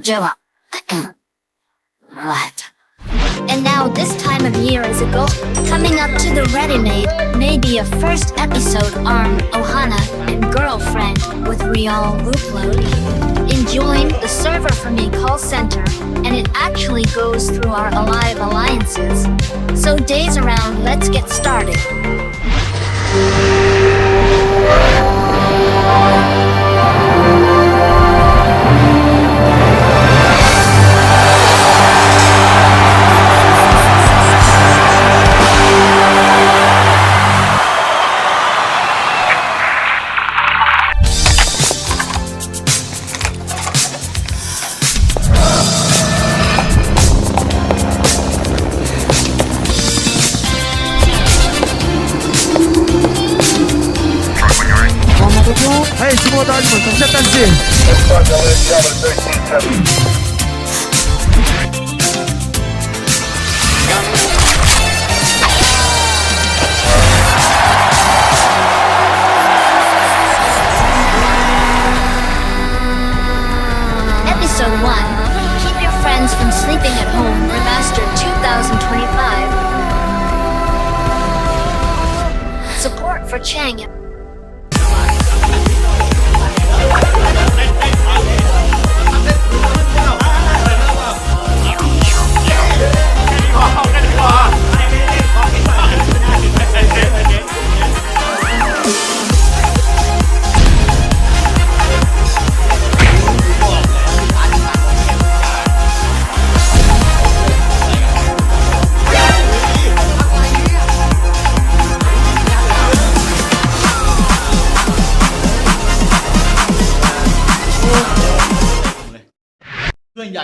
Java. Right. And now this time of year is a goal. Coming up to the ready-made, maybe a first episode on Ohana and girlfriend with Real Loopload. Enjoying the server for me call center, and it actually goes through our Alive alliances. So days around, let's get started. Episode 1 Keep Your Friends from Sleeping at Home, Remastered 2025. Support for Chang.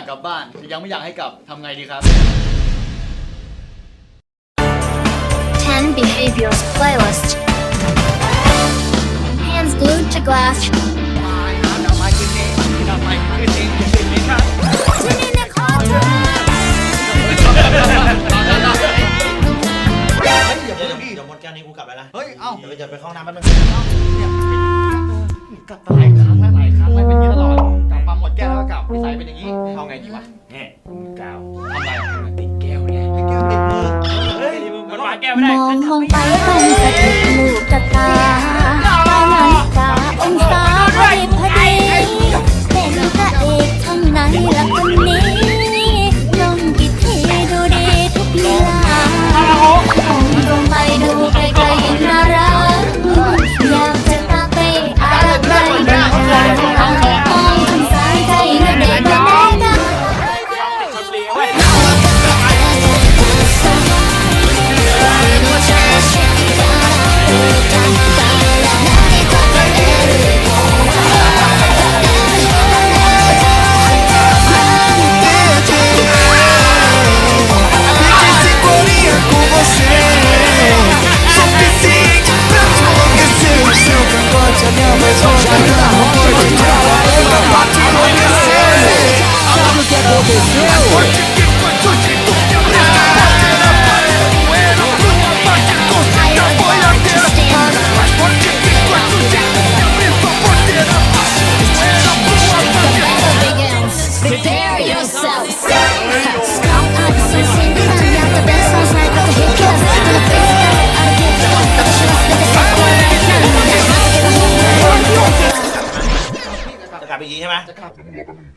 กกลับบ้านแต่ยังไม่อยากให้กลับทำไงดีครับ 10 Behaviors Playlist. Hands glued to glass. เดี๋ยวเดี๋ยวเดี๋ยวหมดแก้วนี้กูกลับแล้วนะ เฮ้ย เอ้าเดี๋ยวไปเดี๋ยวไปเข้าห้องน้ำแป๊บนึงเนี่ยกลับหล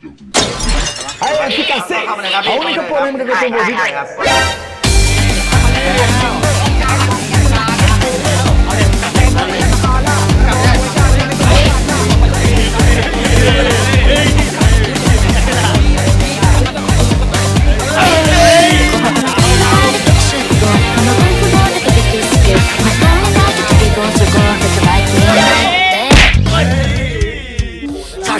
Aí, fica sem เข้ามาเลยครับ A única polêmica que eu tenho envolvido ค รับ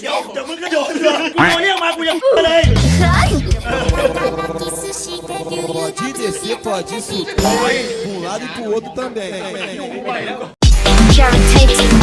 เดี๋ยวเดี๋ยวมึงก็โดนเลยกูโดนเรียกมากูยังเลย Pode descer, pode subir Pra um lado e pro outro também Sharon Tate.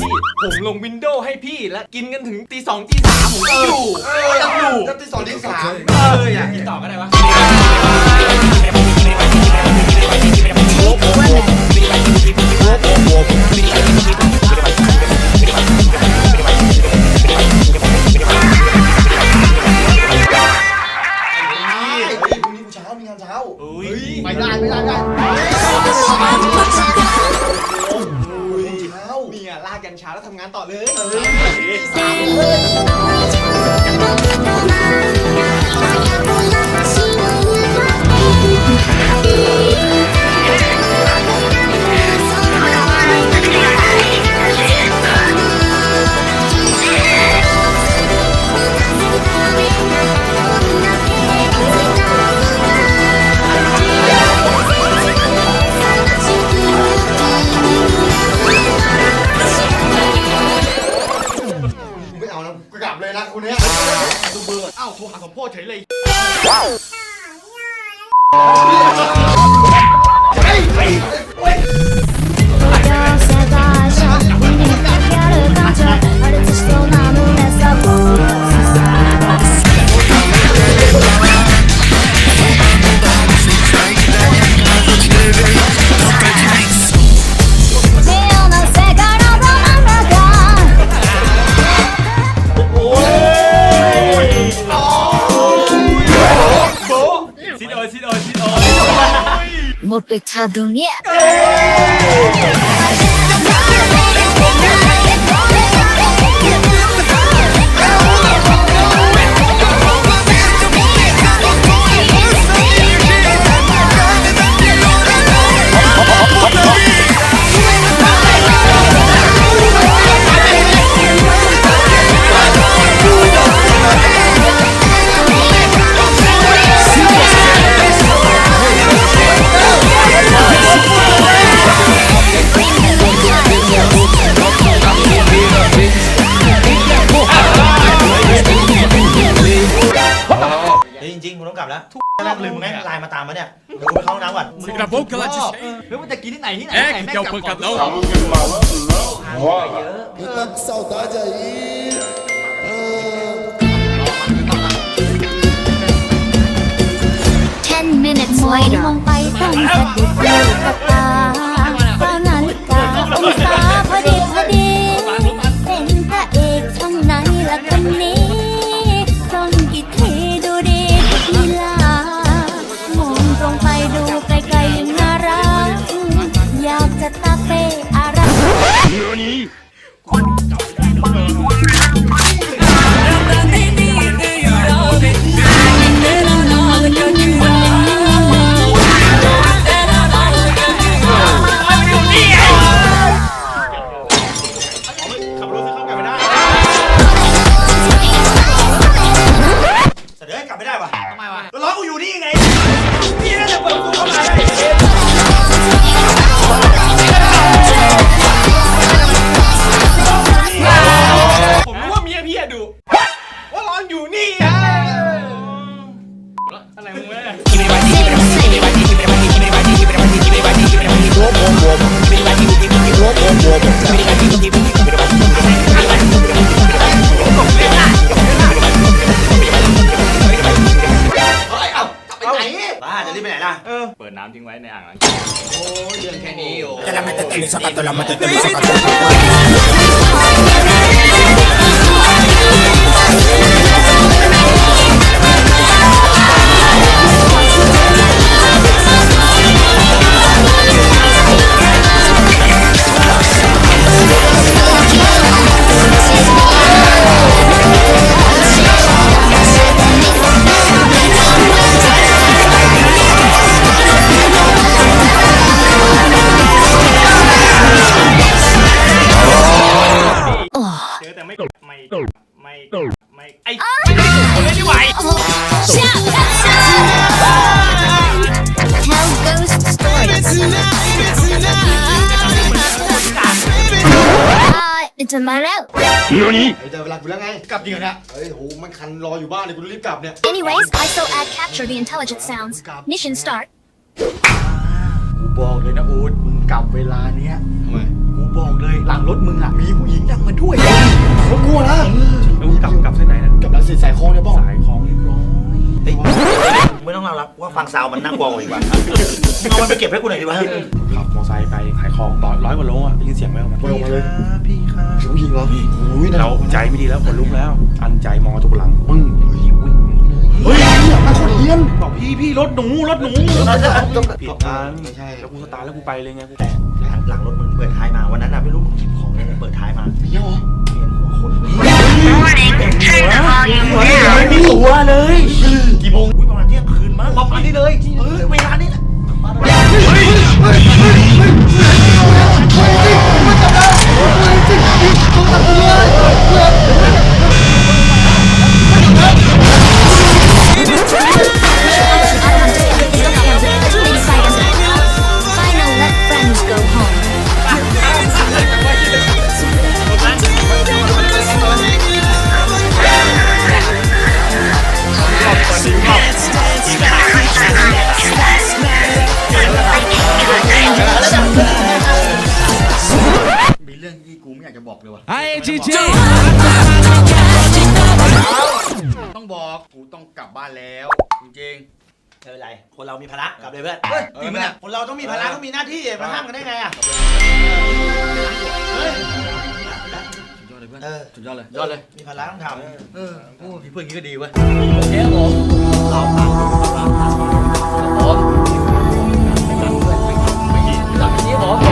พี่ ผมลงวินโดว์ให้พี่และกินกันถึงตีสองตีสามผมอยู่ก็ยังอยู่ก็ตีสองตีสามเอออยากกินต่อก็ได้วะไปได้ไปได้ไกันเช้าแล้วทำงานต่อเลย 歯止め。 นะทุกรอบเลยมึงแม่งไลน์มาตามมาเนี่ยเดี๋ยวกูไปเข้าห้องน้ำก่อนมึง Acabou que ela te แล้วมึงจะกินที่ไหนที่ไหนแม่ é ง o กลับก่อเราเยอะเยอะสาวตาใจมองไปต้องสะดุดเลยกับ matitilis sa katulang, matitilis sa katulang. จอแต่ไม่ไม่ไม่ไม่ไอ้คนเล่นที่ไหว Shout! Tell ghost stories. Uh, it's a man out. เฮ้ยเจอเวลากูแล้วไง กลับจริงเหรอเนี่ยเฮ้ยโหมันคันรออยู่บ้านเลยกูรีบกลับเนี่ย Anyways, I still add capture the intelligent sounds. Mission start. กูบอกเลยนะโอ๊ตมึงกลับเวลาเนี้ยทำไม คลองเนี่ยบ้องสายของเรียบร้อยเฮ้ยไม่ต้องเล่าละว่าฟังซาวมันน่ากลัวกว่าอีกว่ะเอามันไปเก็บให้กูหน่อยดีวะขับมอไซค์ไปขายของต่อร้อยกว่าโลอะได้ยินเสียงไหมมันไปออกมาเลยพี่ครับผู้หญิงเหรอโอ้ยเราใจไม่ดีแล้วขนลุกแล้ว อันใจมองกระจกหลังปึ้งวิ่งวิ่งเฮ้ยเนี่ยมันคนเลี้ยนบอกพี่พี่รถหนูรถหนูผิดทางไม่ใช่แล้วกูสตาร์ทแล้วกูไปเลยไงกูแต่หลังรถมึงเปิดท้ายมาวันนั้นน่ะไม่รู้มึงหยิบของอะไรเปิดท้ายมามีเหรอเห็นหัวคน เลยไม่มีตัวเลยกี่โมงอุ้ยประมาณเที่ยงคืนมั้งประมาณนี้เลยเออเวลานี้แหละ เลยว่ะ IGG. ต้องบอกกูต้องกลับบ้านแล้ว จริงไม่เป็นไร คนเรามีภาระกลับเลยเพื่อนเฮ้ยจริงไหมเนี่ยคนเราต้องมีภาระต้องมีหน้าที่มาห้ามกันได้ไงอะๆสุดยอดเลยเพื่อนเออสุดยอดเลยยอดเลย มีภาระต้องทำเออโอ้มีเพื่อนอย่างนี้ก็ดีเว้ยโอเคครับผมเราทำหลังจากนี้ผมกดไลค์กด